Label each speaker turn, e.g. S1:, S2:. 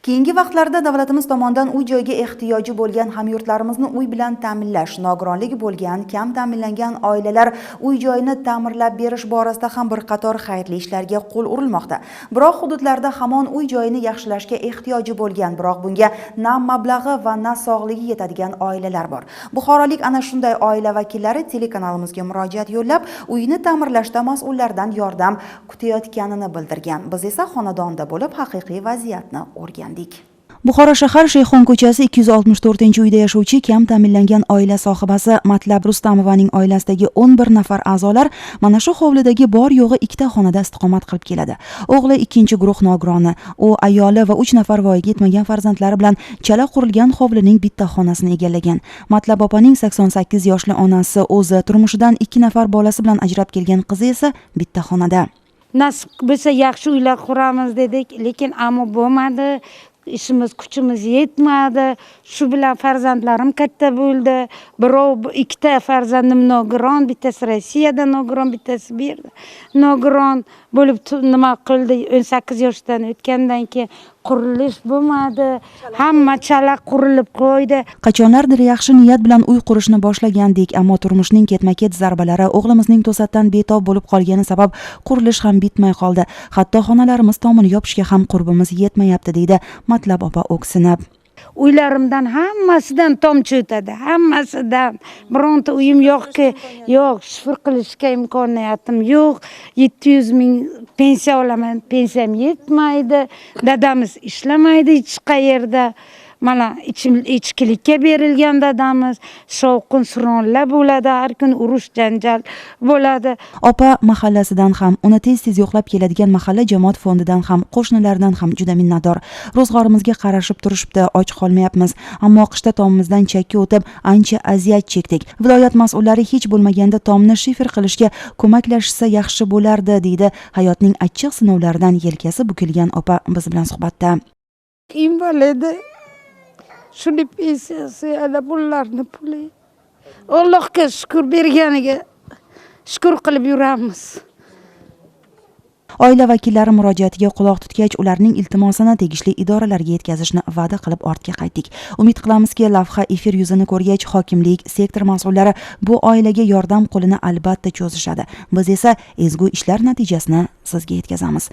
S1: keyingi vaqtlarda davlatimiz tomonidan uy joyga ehtiyoji bo'lgan hamyurtlarimizni uy bilan ta'minlash nogironligi bo'lgan kam ta'minlangan oilalar uy joyini ta'mirlab berish borasida ham bir qator xayrli ishlarga qo'l urilmoqda. Biroq hududlarda hamon uy joyini yaxshilashga ehtiyoji bo'lgan biroq bunga na mablag'i va na sog'ligi yetadigan oilalar bor. Buxorolik ana shunday oila vakillari telekanalimizga murojaat yo'llab uyini ta'mirlashda mas'ullardan yordam kutayotganini bildirgan. Biz esa xonadonda bo'lib haqiqiy vaziyatni o'rgandik. Buxoro shahar shayxon ko'chasi 264 uyda yashovchi kam ta'minlangan oila sohibasi matlab rustamovaning oilasidagi 11 nafar a'zolar mana shu hovlidagi bor yo'g'i ikkita xonada istiqomat qilib keladi. O'g'li ikkinchi guruh nogironi u ayoli va 3 nafar voyaga yetmagan farzandlari bilan chala qurilgan hovlining bitta xonasini egallagan. Matlab opaning 88 yoshli onasi o'zi turmushidan ikki nafar bolasi bilan ajrab kelgan qizi esa bitta xonada.
S2: Nasib bo'lsa yaxshi uylar quramiz dedik lekin ammo bo'lmadi. Ishimiz kuchimiz yetmadi. Shu bilan farzandlarim katta bo'ldi. Birov ikkita farzandim nogiron bittasi rossiyada nogiron bittasi bu yerda nogiron bo'lib nima qildi? o'n sakkiz yoshdan o'tgandan keyin qurilish bo'lmadi. Hamma chala qurilib qo'ydi.
S1: Qachonlardir yaxshi niyat bilan uy qurishni boshlagandik ammo turmushning ketma ket zarbalari o'g'limizning to'satdan betob bo'lib qolgani sabab qurilish ham bitmay qoldi. Hatto xonalarimiz tomini yopishga ham qurbimiz yetmayapti deydi matlab opa o'ksinib
S2: uylarimdan hammasidan tomchi o'tadi hammasidan. Bironta uyim yo'qki yo'q shifr qilishga imkoniyatim yo'q. Yetti yuz ming pensiya olaman pensiyam yetmaydi. Dadamiz ishlamaydi hech qayerda. Mana ichim- ichkilikka berilgan dadamiz. Shovqin suronlar bo'ladi har kuni urush janjal bo'ladi.
S1: Opa mahallasidan ham uni tez tez yo'qlab keladigan mahalla jamoat fondidan ham qo'shnilaridan ham juda minnatdor. Ro'zg'orimizga qarashib turishibdi och qolmayapmiz. Ammo qishda tomimizdan chakka o'tib ancha aziyat chekdik. Viloyat mas'ullari hech bo'lmaganda tomni shifer qilishga ko'maklashsa yaxshi bo'lardi deydi hayotning achchiq sinovlaridan yelkasi bukilgan opa biz bilan suhbatda.
S2: Invalidi shuni pensiyasi ana bularni puli. Allohga shukur berganiga shukur qilib yuramiz.
S1: Oila vakillari murojaatiga quloq tutgach ularning iltimosini tegishli idoralarga yetkazishni va'da qilib ortga qaytdik. Umid qilamizki lavha efir yuzini ko'rgach hokimlik sektor mas'ullari bu oilaga yordam qo'lini albatta cho'zishadi. Biz esa ezgu ishlar natijasini sizga yetkazamiz.